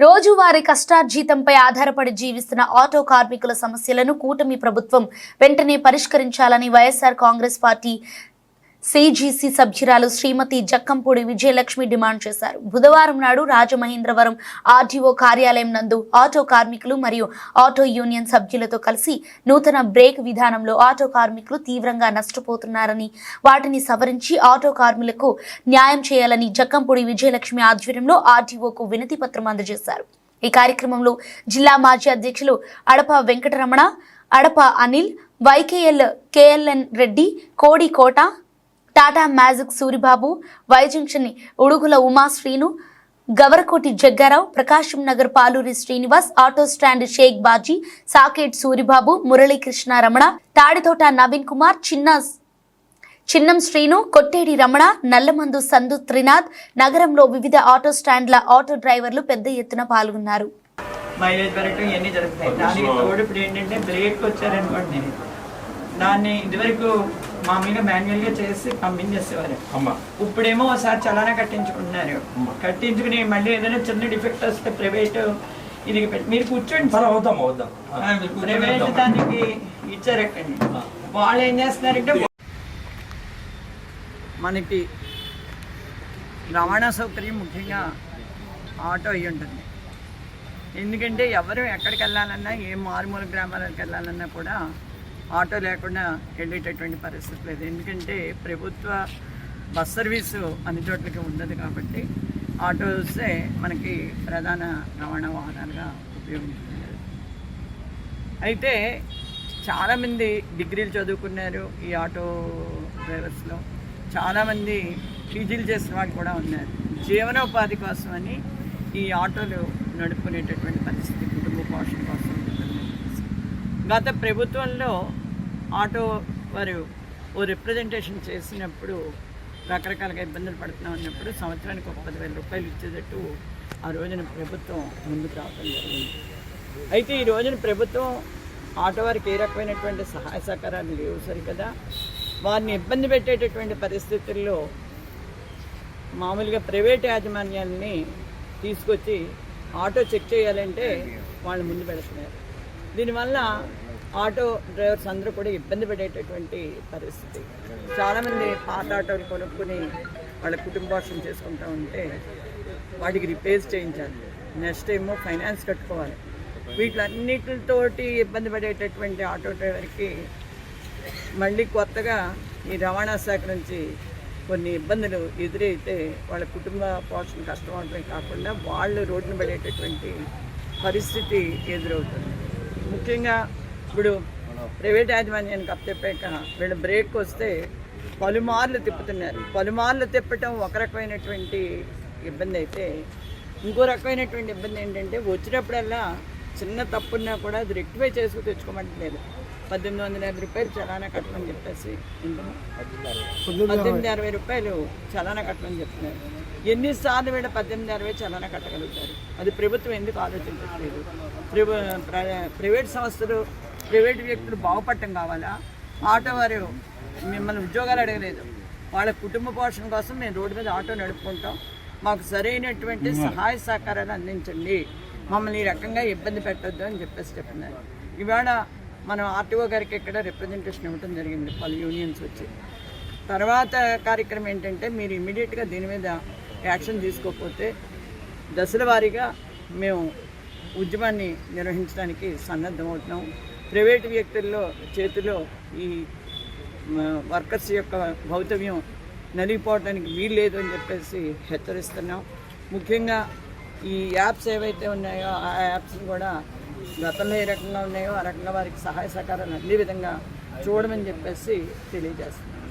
రోజువారీ కష్టార్జీతంపై ఆధారపడి జీవిస్తున్న ఆటో కార్మికుల సమస్యలను కూటమి ప్రభుత్వం వెంటనే పరిష్కరించాలని వైఎస్ఆర్ కాంగ్రెస్ పార్టీ సిజీసీ సభ్యురాలు శ్రీమతి జక్కంపూడి విజయలక్ష్మి డిమాండ్ చేశారు. బుధవారం నాడు రాజమహేంద్రవరం ఆర్టీఓ కార్యాలయం నందు ఆటో కార్మికులు మరియు ఆటో యూనియన్ సభ్యులతో కలిసి నూతన బ్రేక్ విధానంలో ఆటో కార్మికులు తీవ్రంగా నష్టపోతున్నారని వాటిని సవరించి ఆటో కార్మికులకు న్యాయం చేయాలని జక్కంపూడి విజయలక్ష్మి ఆధ్వర్యంలో ఆర్టీఓకు వినతి పత్రం అందజేశారు. ఈ కార్యక్రమంలో జిల్లా మాజీ అధ్యక్షులు Adapa Venkataramana Adapa Anil Y K L K L N Reddy Kodi Kota Tata magic Suribabu వైజంక్షని Udugula Uma Srinu Gavarakoti Jaggarao Prakasam Nagar Paluri Srinivas auto stand Sheikh Baji Saket Suribabu Muralikrishna Ramana Tadithota Naveen Kumar చిన్న చిన్నం శ్రీను కొట్టేడి రమణ నల్లమందు సందు త్రినాథ్ నగరంలో వివిధ ఆటో స్టాండ్ల ఆటో డ్రైవర్లు పెద్ద ఎత్తున పాల్గొన్నారు. మైలేజ్ పెరగటం ఇవన్నీ జరుగుతాయి. దానికి తోడు ఇప్పుడు ఏంటంటే బ్రేక్ వచ్చారనుకోండి దాన్ని ఇదివరకు మామూలుగా మాన్యువల్గా చేసి పంపించేసేవారు ఇప్పుడేమో ఒకసారి చలానా కట్టించుకుంటున్నారు. కట్టించుకుని మళ్ళీ ఏదైనా చిన్న డిఫెక్ట్ వస్తే ప్రైవేట్ ఇది మీరు కూర్చోండి సరే. అవుతాం అవుతాం ప్రైవేట్ దానికి ఇచ్చారు ఎక్కండి వాళ్ళు ఏం చేస్తున్నారంటే మనకి రవాణా సౌకర్యం ముఖ్యంగా ఆటో అయి ఉంటుంది. ఎందుకంటే ఎవరు ఎక్కడికి వెళ్ళాలన్నా ఏ మారుమూల గ్రామాలకు వెళ్ళాలన్నా కూడా ఆటో లేకుండా వెళ్ళేటటువంటి పరిస్థితి లేదు. ఎందుకంటే ప్రభుత్వ బస్ సర్వీసు అన్ని చోట్లకి ఉండదు కాబట్టి ఆటోసే మనకి ప్రధాన రవాణా వాహనాలుగా ఉపయోగించుకున్నారు అయితే చాలామంది డిగ్రీలు చదువుకున్నారు ఈ ఆటో డ్రైవర్స్లో. చాలామంది పీజీలు చేసిన వాళ్ళు కూడా ఉన్నారు. జీవనోపాధి కోసమని ఈ ఆటోలు నడుపుకునేటటువంటి పరిస్థితి కుటుంబ పోషణ కోసం గత ప్రభుత్వంలో ఆటో వారు ఓ రిప్రజెంటేషన్ చేసినప్పుడు రకరకాలుగా ఇబ్బందులు పడుతున్నాం అన్నప్పుడు సంవత్సరానికి ఒక పదివేల రూపాయలు ఇచ్చేటట్టు ఆ రోజున ప్రభుత్వం ముందుకు రావడం జరిగింది. అయితే ఈ రోజున ప్రభుత్వం ఆటో వారికి ఏ రకమైనటువంటి సహాయ సహకారాలు లేవు సరికదా. వారిని ఇబ్బంది పెట్టేటటువంటి పరిస్థితుల్లో మామూలుగా ప్రైవేట్ యాజమాన్యాన్ని తీసుకొచ్చి ఆటో చెక్ చేయాలంటే వాళ్ళు ముందు పెడుతున్నారు. దీనివల్ల ఆటో డ్రైవర్స్ అందరూ కూడా ఇబ్బంది పడేటటువంటి పరిస్థితి. చాలామంది పాత ఆటోలు కొనుక్కుని వాళ్ళ కుటుంబోషం చేసుకుంటూ ఉంటే వాటికి రిపేర్స్ చేయించాలి. నెక్స్ట్ ఏమో ఫైనాన్స్ కట్టుకోవాలి. వీటిలన్నిటితోటి ఇబ్బంది పడేటటువంటి ఆటో డ్రైవర్కి మళ్ళీ కొత్తగా ఈ రవాణా శాఖ నుంచి కొన్ని ఇబ్బందులు ఎదురైతే వాళ్ళ కుటుంబ పోషణ కష్టం అవడమే కాకుండా వాళ్ళు రోడ్డును పడేటటువంటి పరిస్థితి ఎదురవుతుంది. ముఖ్యంగా ఇప్పుడు ప్రైవేట్ యాజమాన్యానికి అప్పచెప్పాక వీళ్ళు బ్రేక్ వస్తే పలుమార్లు తిప్పుతున్నారు. పలుమార్లు తిప్పటం ఒక రకమైనటువంటి ఇబ్బంది అయితే ఇంకో రకమైనటువంటి ఇబ్బంది ఏంటంటే వచ్చినప్పుడల్లా చిన్న తప్పున్నా కూడా అది రెక్టిఫై చేసుకు తెచ్చుకోమంటలేదు పద్దెనిమిది వందల యాభై రూపాయలు చలానా కట్టమని చెప్పేసి పద్దెనిమిది అరవై రూపాయలు చలానా కట్టమని చెప్తున్నారు. ఎన్నిసార్లు వీళ్ళ పద్దెనిమిది అరవై చలానా కట్టగలుగుతారు? అది ప్రభుత్వం ఎందుకు ఆలోచించట్లేదు? ప్ర- ప్రైవేట్ సంస్థలు ప్రైవేట్ వ్యక్తులు బాగుపడటం కావాలా? ఆటో వారు మిమ్మల్ని ఉద్యోగాలు అడగలేదు. వాళ్ళ కుటుంబ పోషణ కోసం మేము రోడ్డు మీద ఆటో నడుపుకుంటాం. మాకు సరైనటువంటి సహాయ సహకారాలు అందించండి. మమ్మల్ని ఈ రకంగా ఇబ్బంది పెట్టొద్దు అని చెప్పేసి చెప్తున్నారు ఇవాళ మనం ఆర్టీఓ గారికి ఇక్కడ రిప్రజెంటేషన్ ఇవ్వడం జరిగింది. పలు యూనియన్స్ వచ్చి. తర్వాత కార్యక్రమం ఏంటంటే మీరు ఇమీడియట్గా దీని మీద యాక్షన్ తీసుకోకపోతే దశల వారీగా మేము ఉద్యమాన్ని నిర్వహించడానికి సన్నద్ధమవుతున్నాం. ప్రైవేట్ వ్యక్తుల్లో చేతిలో ఈ వర్కర్స్ యొక్క భౌతవ్యం నలిగిపోవడానికి వీల్లేదు అని చెప్పేసి హెచ్చరిస్తున్నాం. ముఖ్యంగా ఈ యాప్స్ ఏవైతే ఉన్నాయో ఆ యాప్స్ని కూడా గతంలో ఏ రకంగా ఉన్నాయో ఆ రకంగా వారికి సహాయ సహకారాలు అన్ని విధంగా చూడమని చెప్పేసి తెలియజేస్తున్నాం.